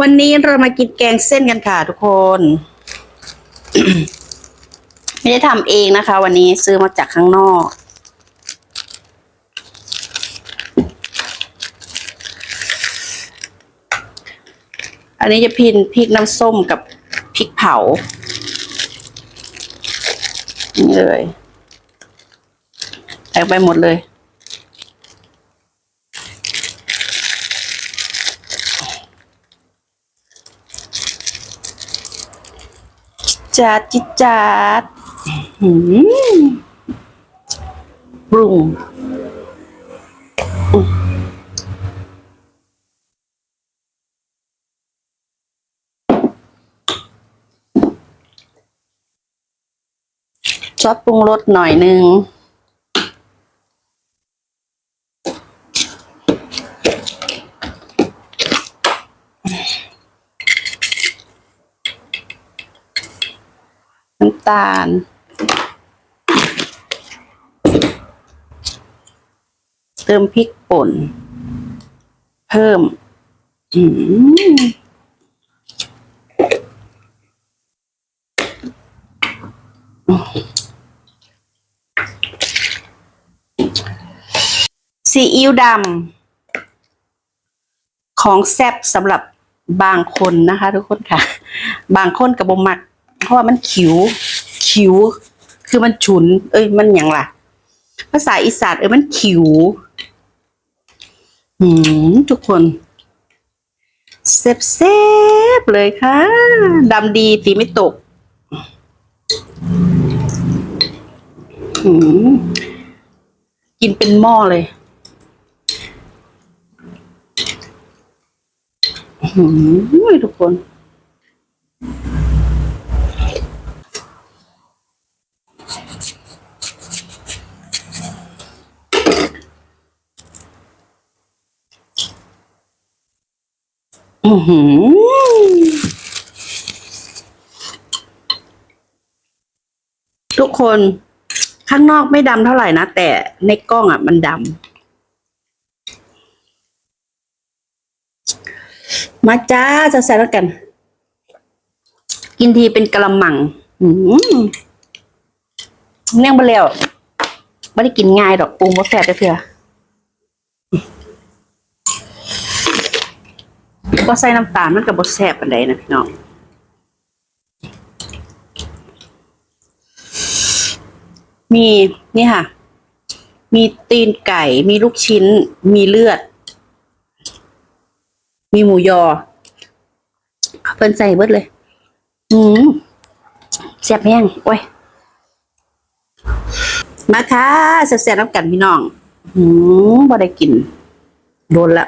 วันนี้เรามากินแกงเส้นกันค่ะทุกคน ไม่ได้ทำเองนะคะ วันนี้ซื้อมาจากข้างนอก อันนี้จะพินพริกน้ำส้มกับพริกเผานี่เลยใส่ไปหมดเลย จัดจิจัดหืมปรุงอืมซอสปรุงรสหน่อยนึง น้ำตาล เติมพริกป่น เพิ่มซีอิ๊วดำของแซ่บสำหรับบางคนนะคะ ทุกคนค่ะ บางคนกับบมัก เพราะว่ามันขิว ขิว คือมันฉุน เอ้ย มันอย่างล่ะ ภาษาอีสานเอ้ยมันขิว หืม ทุกคนเซฟเซฟเลยค่ะดำดีตีไม่ตก หืม กินเป็นหม้อเลย หืมทุกคน อือหือทุกคนข้างนอกไม่ดำเท่าไหร่นะ แต่ในกล้องอะ มันดำมาจ้าจะแซ่แล้วกัน กินทีเป็นกระมังเนื่องไปแล้วไม่ได้กินง่ายดอกปรุงว่าแซ่บไปเพื่อ ก็ใส่น้ำตาลมันกับบดแซ่บปันใดนะพี่น้องมีนี่ค่ะ มีตีนไก่ มีลูกชิ้น มีเลือด มีหมูยอเพิ่นใส่เบิดเลย อืมแซ่บแห้งโอ้ย มาค่ะแซ่บๆน้ำกันพี่น้อง อืมบ่ได้กิน โดนละ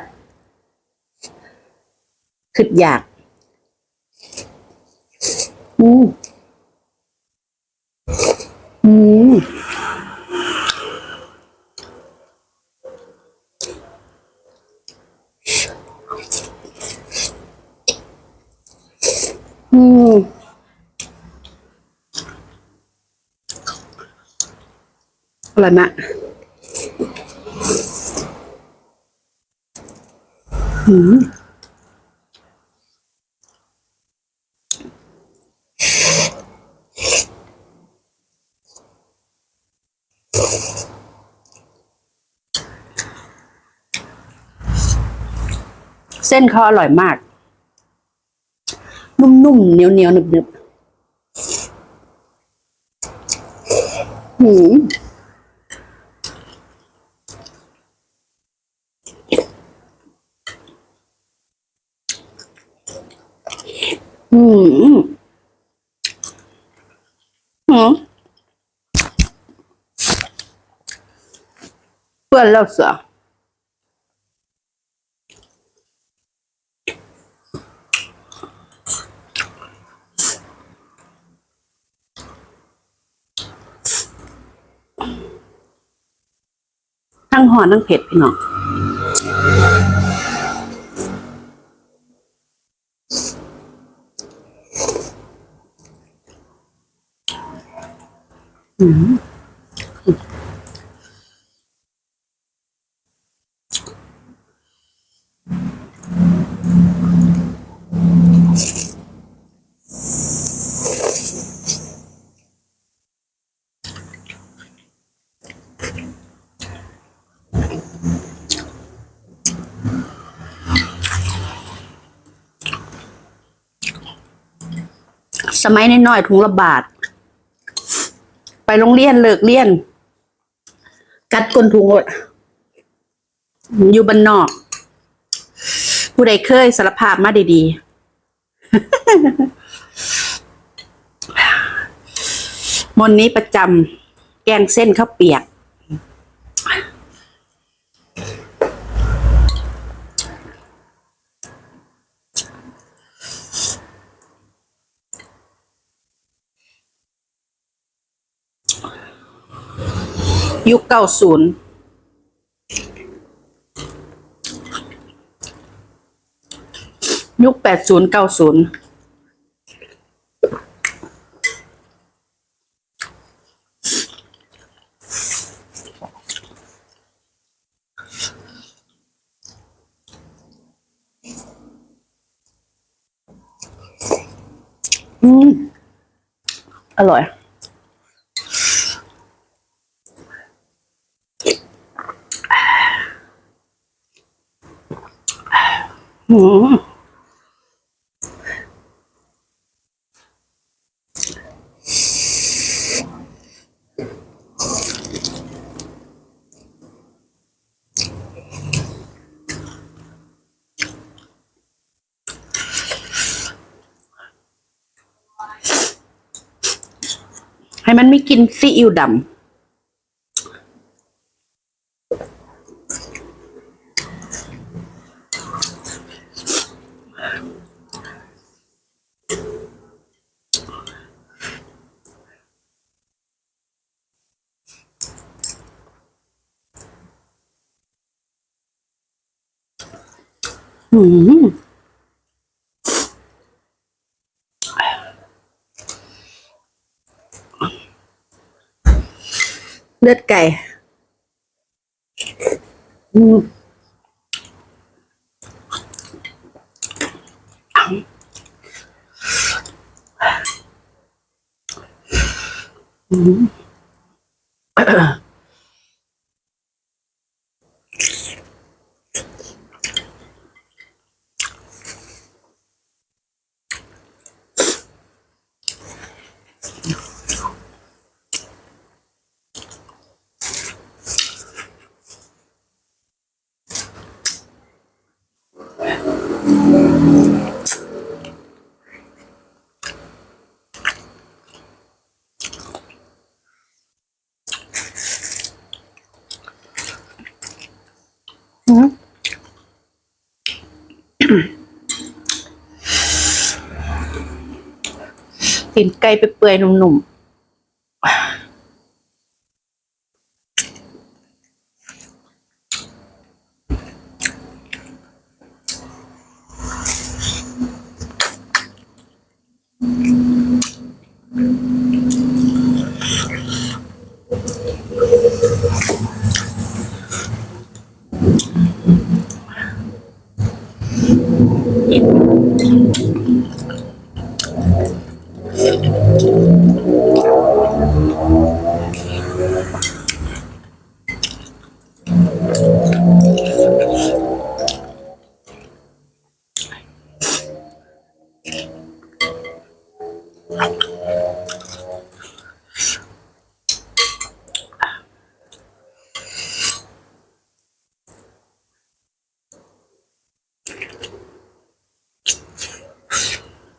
คิดอยาก อืมอืมอืมอร่อยมากอืม เส้นเขาอร่อยมาก นุ่มๆ เหนียวๆหนึบๆหืมอืมหืมเปื่ อนแล้วเสือทั้งหอนทั้งเผ็ดพี่น้องอืม สมัยน้อยๆถุงละบาท ไปโรงเรียนเลิกเรียน กัดก้นถุงอดอยู่บ้านนอก ผู้ใดเคยสารภาพมาดีๆมนนี้ประจำแกงเส้นข้าวเปียก ยุคเก้าศูนย์ยุคแปดศูนย์เก้าศูนย์อืมอร่อย อืมให้มันไม่กินซีอิ๊วดำ อืมเลือ ตีนไก่ไปเปื่อยๆหนุ่มๆ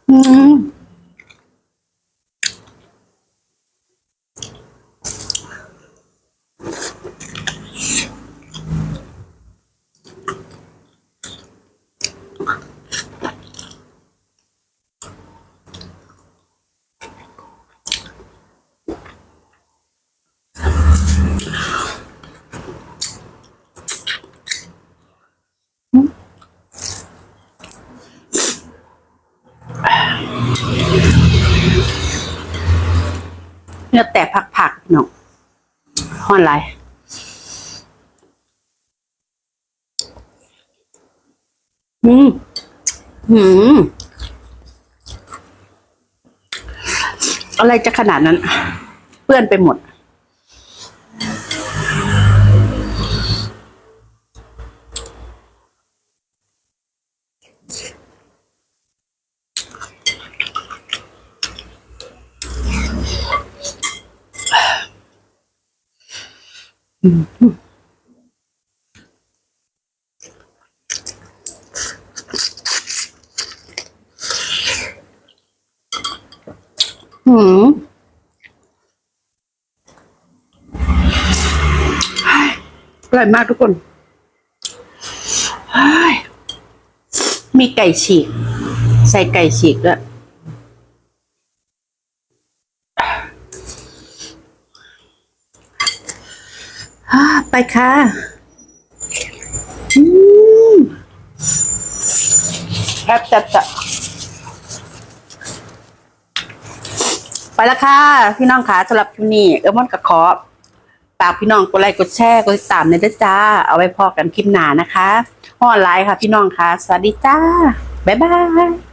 อืม เนื้อแต่ผักๆเนาะ ห่อนไรอืมอืมอะไรจะขนาดนั้นเปื้อนไปหมด หืมอร่อยมากทุกคนเฮ้ยมีไก่ฉีก ใส่ไก่ฉีกด้วย อ่าไปค่ะอืมแทบจะจะไปแล้วค่ะ พี่น้องค่ะสำหรับคลิปนี้เออมอนกับขอฝากพี่น้องกดไลค์กดแชร์กดติดตามในอยด้วยจ้า เอาไว้พอกันคลิปหน้านะคะออนไลน์ค่ะพี่น้องค่ะ สวัสดีจ้า บ๊ายบาย